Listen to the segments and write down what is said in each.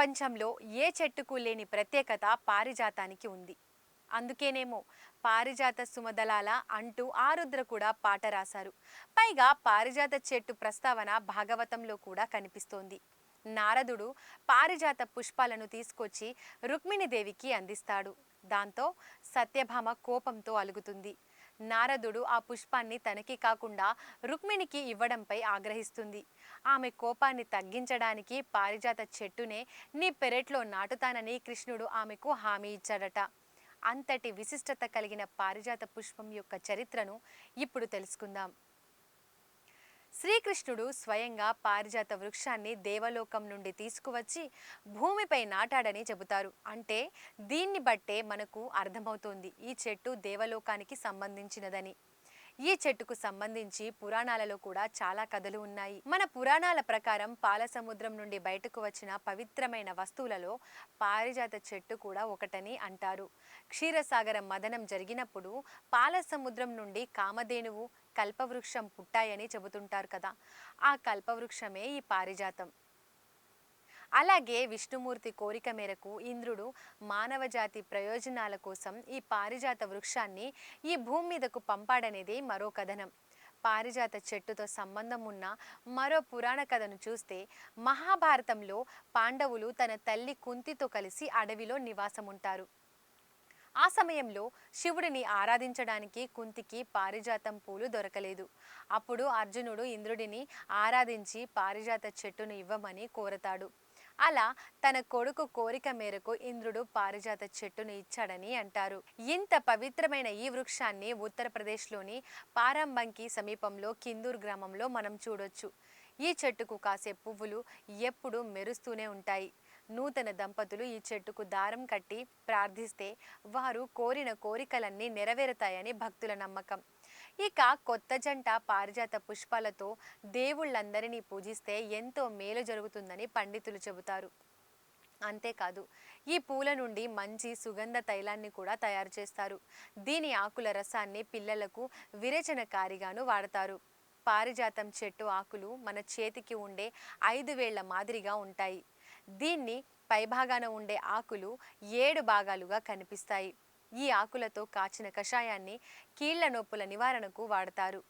ప్రపంచంలో ఏ చెట్టుకు లేని ప్రత్యేకత పారిజాతానికి ఉంది. అందుకేనేమో పారిజాత సుమదలాల అంటూ ఆరుద్ర కూడా పాట రాశారు. పైగా పారిజాత చెట్టు ప్రస్తావన భాగవతంలో కూడా కనిపిస్తోంది. నారదుడు పారిజాత పుష్పాలను తీసుకొచ్చి రుక్మిణీదేవికి అందిస్తాడు. దాంతో సత్యభామ కోపంతో అలుగుతుంది. నారదుడు ఆ పుష్పాన్ని తనకి కాకుండా రుక్మిణికి ఇవ్వడంపై ఆగ్రహిస్తుంది. ఆమె కోపాన్ని తగ్గించడానికి పారిజాత చెట్టునే నీ పెరట్లో నాటుతానని కృష్ణుడు ఆమెకు హామీ ఇచ్చాడట. అంతటి విశిష్టత కలిగిన పారిజాత పుష్పం యొక్క చరిత్రను ఇప్పుడు తెలుసుకుందాం. శ్రీకృష్ణుడు స్వయంగా పారిజాత వృక్షాన్ని దేవలోకం నుండి తీసుకువచ్చి భూమిపై నాటాడని చెబుతారు. అంటే దీన్ని బట్టే మనకు అర్థమవుతోంది ఈ చెట్టు దేవలోకానికి సంబంధించినదని. ఈ చెట్టుకు సంబంధించి పురాణాలలో కూడా చాలా కథలు ఉన్నాయి. మన పురాణాల ప్రకారం పాల సముద్రం నుండి బయటకు వచ్చిన పవిత్రమైన వస్తువులలో పారిజాత చెట్టు కూడా ఒకటని అంటారు. క్షీరసాగర మదనం జరిగినప్పుడు పాల సముద్రం నుండి కామధేనువు కల్పవృక్షం పుట్టాయని చెబుతుంటారు కదా ఆ కల్పవృక్షమే ఈ పారిజాతం. అలాగే విష్ణుమూర్తి కోరిక మేరకు ఇంద్రుడు మానవజాతి ప్రయోజనాల కోసం ఈ పారిజాత వృక్షాన్ని ఈ భూమి మీదకు పంపాడనేది మరో కథనం. పారిజాత చెట్టుతో సంబంధం ఉన్న మరో పురాణ కథను చూస్తే మహాభారతంలో పాండవులు తన తల్లి కుంతితో కలిసి అడవిలో నివాసం ఉంటారు ఆ సమయంలో శివుడిని ఆరాధించడానికి కుంతికి పారిజాతం పూలు దొరకలేదు. అప్పుడు అర్జునుడు ఇంద్రుడిని ఆరాధించి పారిజాత చెట్టును ఇవ్వమని కోరతాడు. అలా తన కొడుకు కోరిక మేరకు ఇంద్రుడు పారిజాత చెట్టును ఇచ్చాడని అంటారు. ఇంత పవిత్రమైన ఈ వృక్షాన్ని ఉత్తరప్రదేశ్లోని పారంబంకి సమీపంలో కిందూర్ గ్రామంలో మనం చూడొచ్చు. ఈ చెట్టుకు కాసే పువ్వులు ఎప్పుడూ మెరుస్తూనే ఉంటాయి. నూతన దంపతులు ఈ చెట్టుకు దారం కట్టి ప్రార్థిస్తే వారు కోరిన కోరికలన్నీ నెరవేరుతాయని భక్తుల నమ్మకం. ఇక కొత్త జంట పారిజాత పుష్పాలతో దేవుళ్ళందరినీ పూజిస్తే ఎంతో మేలు జరుగుతుందని పండితులు చెబుతారు. అంతేకాదు ఈ పూల నుండి మంచి సుగంధ తైలాన్ని కూడా తయారు చేస్తారు. దీని ఆకుల రసాన్ని పిల్లలకు విరేచనకారిగాను వాడతారు. పారిజాతం చెట్టు ఆకులు మన చేతికి ఉండే ఐదు వేళ్ళ మాదిరిగా ఉంటాయి. దీన్ని పైభాగాన ఉండే ఆకులు ఏడు భాగాలుగా కనిపిస్తాయి. ఈ ఆకులతో కాచిన కషాయాన్ని కీళ్ళ నొప్పుల నివారణకు వాడతారు.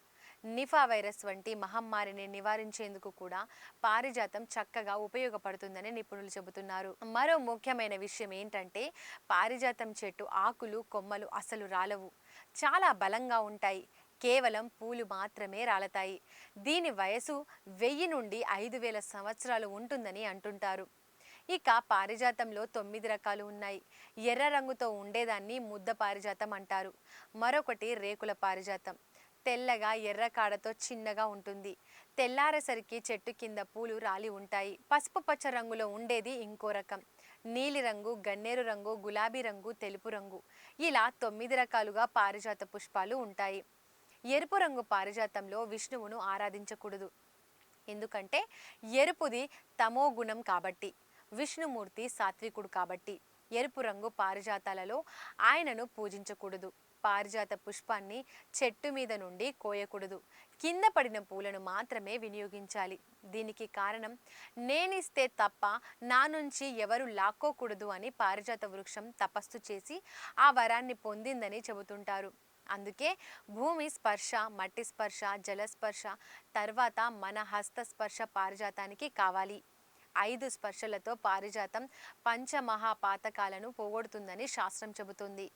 నిఫా వైరస్ వంటి మహమ్మారిని నివారించేందుకు కూడా పారిజాతం చక్కగా ఉపయోగపడుతుందని నిపుణులు చెబుతున్నారు. మరో ముఖ్యమైన విషయం ఏంటంటే పారిజాతం చెట్టు ఆకులు కొమ్మలు అసలు రాలవు. చాలా బలంగా ఉంటాయి. కేవలం పూలు మాత్రమే రాలతాయి. దీని వయసు వెయ్యి నుండి ఐదు వేల సంవత్సరాలు ఉంటుందని అంటుంటారు. ఇక పారిజాతంలో తొమ్మిది రకాలు ఉన్నాయి. ఎర్ర రంగుతో ఉండేదాన్ని ముద్ద పారిజాతం అంటారు. మరొకటి రేకుల పారిజాతం. తెల్లగా ఎర్ర కాడతో చిన్నగా ఉంటుంది. తెల్లారేసరికి చెట్టు కింద పూలు రాలి ఉంటాయి. పసుపు పచ్చ రంగులో ఉండేది ఇంకో రకం. నీలిరంగు గన్నేరు రంగు గులాబీ రంగు తెలుపు రంగు. ఇలా తొమ్మిది రకాలుగా పారిజాత పుష్పాలు ఉంటాయి. ఎరుపు రంగు పారిజాతంలో విష్ణువును ఆరాధించకూడదు. ఎందుకంటే ఎరుపుది తమో గుణం కాబట్టి. విష్ణుమూర్తి సాత్వికుడు కాబట్టి ఎరుపు రంగు పారిజాతాలలో ఆయనను పూజించకూడదు. పారిజాత పుష్పాన్ని చెట్టు మీద నుండి కోయకూడదు. కింద పడిన పూలను మాత్రమే వినియోగించాలి. దీనికి కారణం నేనిస్తే తప్ప నా నుంచి ఎవరు లాక్కోకూడదు అని పారిజాత వృక్షం తపస్సు చేసి ఆ వరాన్ని పొందిందని చెబుతుంటారు. అందుకే భూమి స్పర్శ మట్టి స్పర్శ జలస్పర్శ తర్వాత మన హస్తస్పర్శ పారిజాతానికి కావాలి. ఐదు స్పర్శలతో పారిజాతం పంచమహాపాతకాలను పోగొడుతుందని శాస్త్రం చెబుతుంది.